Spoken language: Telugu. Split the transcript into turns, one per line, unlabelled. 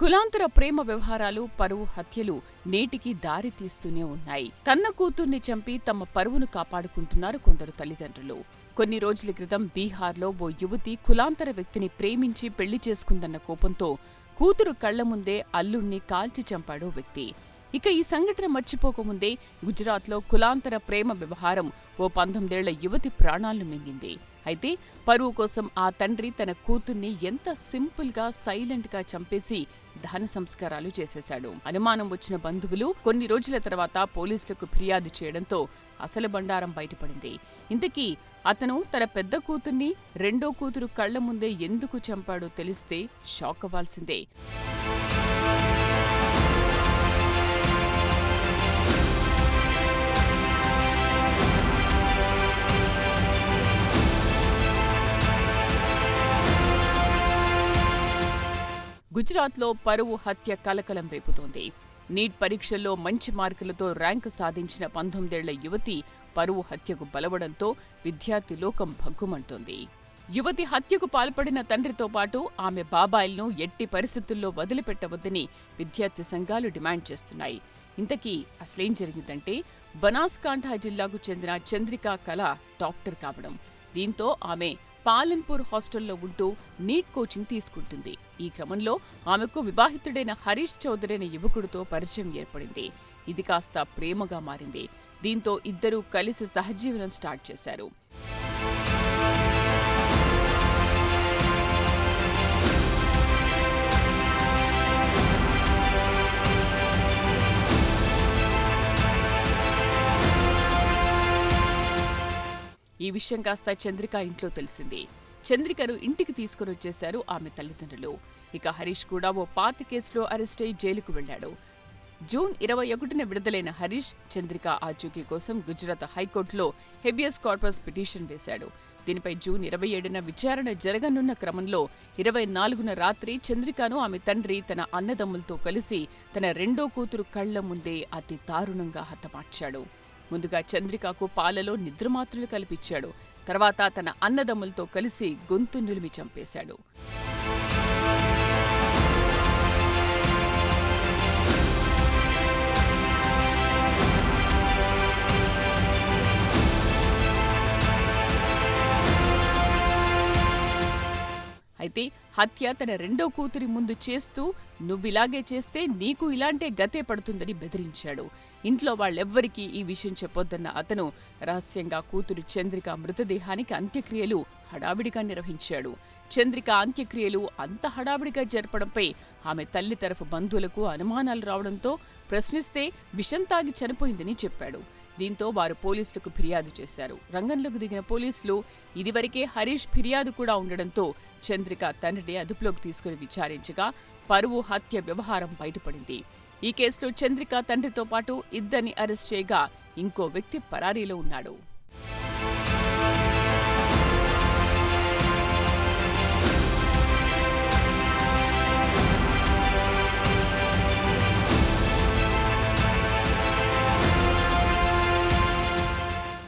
కులాంతర ప్రేమ వ్యవహారాలు పరువు హత్యలు నేటికి దారి తీస్తూనే ఉన్నాయి. కన్న కూతుర్ని చంపి తమ పరువును కాపాడుకుంటున్నారు కొందరు తల్లిదండ్రులు. కొన్ని రోజుల క్రితం బీహార్లో ఓ యువతి కులాంతర వ్యక్తిని ప్రేమించి పెళ్ళి చేసుకుందన్న కోపంతో కూతురు కళ్ళ ముందే అల్లుణ్ణి కాల్చి చంపాడు వ్యక్తి. ఇక ఈ సంఘటన మర్చిపోకముందే గుజరాత్లో కులాంతర ప్రేమ వ్యవహారం ఓ పంతొమ్మిదేళ్ళ యువతి ప్రాణాలను మింగింది. అయితే పరువు కోసం ఆ తండ్రి తన కూతుర్ని ఎంత సింపుల్గా సైలెంట్గా చంపేసి దహన సంస్కారాలు చేసేశాడు. అనుమానం వచ్చిన బంధువులు కొన్ని రోజుల తర్వాత పోలీసులకు ఫిర్యాదు చేయడంతో అసలు బండారం బయటపడింది. ఇంతకీ అతను తన పెద్ద కూతుర్ని రెండో కూతురు కళ్ళ ముందే ఎందుకు చంపాడో తెలిస్తే షాక్ అవ్వాల్సిందే. గుజరాత్లో పరువు హత్య కలకలం రేపుతోంది. నీట్ పరీక్షల్లో మంచి మార్కులతో ర్యాంకు సాధించిన పంతొమ్మిదేళ్ళ యువతి పరువు హత్యకు బలవడంతో విద్యార్థి లోకం భగ్గుమంటోంది. యువతి హత్యకు పాల్పడిన తండ్రితో పాటు ఆమె బాబాయిల్ను ఎట్టి పరిస్థితుల్లో వదిలిపెట్టవద్దని విద్యార్థి సంఘాలు డిమాండ్ చేస్తున్నాయి. ఇంతకీ అసలేం జరిగిందంటే బనాస్కాంఠ జిల్లాకు చెందిన చంద్రికా కళ డాక్టర్ కావడం. దీంతో ఆమె పాలన్పూర్ హాస్టల్లో ఉంటూ నీట్ కోచింగ్ తీసుకుంటుంది. ఈ క్రమంలో ఆమెకు వివాహితుడైన హరీష్ చౌదరి అనే యువకుడితో పరిచయం ఏర్పడింది. ఇది కాస్త ప్రేమగా మారింది. దీంతో ఇద్దరూ కలిసి సహజీవనం స్టార్ట్ చేశారు. ఈ విషయం కాస్త చంద్రిక ఇంట్లో తెలిసింది. చంద్రికను ఇంటికి తీసుకుని వచ్చేశారు ఆమె తల్లిదండ్రులు. ఇక హరీష్ కూడా ఓ పాత కేసులో అరెస్ట్ అయి జైలుకు వెళ్ళాడు జూన్ ఇరవై ఒకటిన విడుదలైన హరీష్ చంద్రిక ఆచూకీ కోసం గుజరాత్ హైకోర్టులో హెబియస్ కార్పస్ పిటిషన్ వేశాడు. దీనిపై జూన్ ఇరవై ఏడున విచారణ జరగనున్న క్రమంలో ఇరవై నాలుగున రాత్రి చంద్రికను ఆమె తండ్రి తన అన్నదమ్ములతో కలిసి తన రెండో కూతురు కళ్ళ ముందే అతి దారుణంగా హతమార్చాడు. ముందుగా చంద్రికకు పాలలో నిద్రమాత్రలు కల్పించాడు. తర్వాత తన అన్నదమ్ములతో కలిసి గొంతు నులిమి చంపేశాడు. అయితే హత్య తన రెండో కూతురి ముందు చేస్తూ నువ్విలాగే చేస్తే నీకు ఇలాంటే గతే పడుతుందని బెదిరించాడు. ఇంట్లో వాళ్ళెవ్వరికీ ఈ విషయం చెప్పొద్దన్న అతను రహస్యంగా కూతురు చంద్రిక మృతదేహానికి అంత్యక్రియలు హడావిడిగా నిర్వహించాడు. చంద్రిక అంత్యక్రియలు అంత హడావిడిగా జరపడంపై ఆమె తల్లి తరఫు బంధువులకు అనుమానాలు రావడంతో ప్రశ్నిస్తే విషం తాగి చనిపోయిందని చెప్పాడు. దీంతో వారు పోలీసులకు ఫిర్యాదు చేశారు. రంగంలోకి దిగిన పోలీసులు ఇదివరకే హరీష్ ఫిర్యాదు కూడా ఉండడంతో చంద్రిక తండ్రిని అదుపులోకి తీసుకుని విచారించగా పరువు హత్య వ్యవహారం బయటపడింది. ఈ కేసులో చంద్రిక తండ్రితో పాటు ఇద్దరిని అరెస్ట్ చేయగా ఇంకో వ్యక్తి పరారీలో ఉన్నాడు.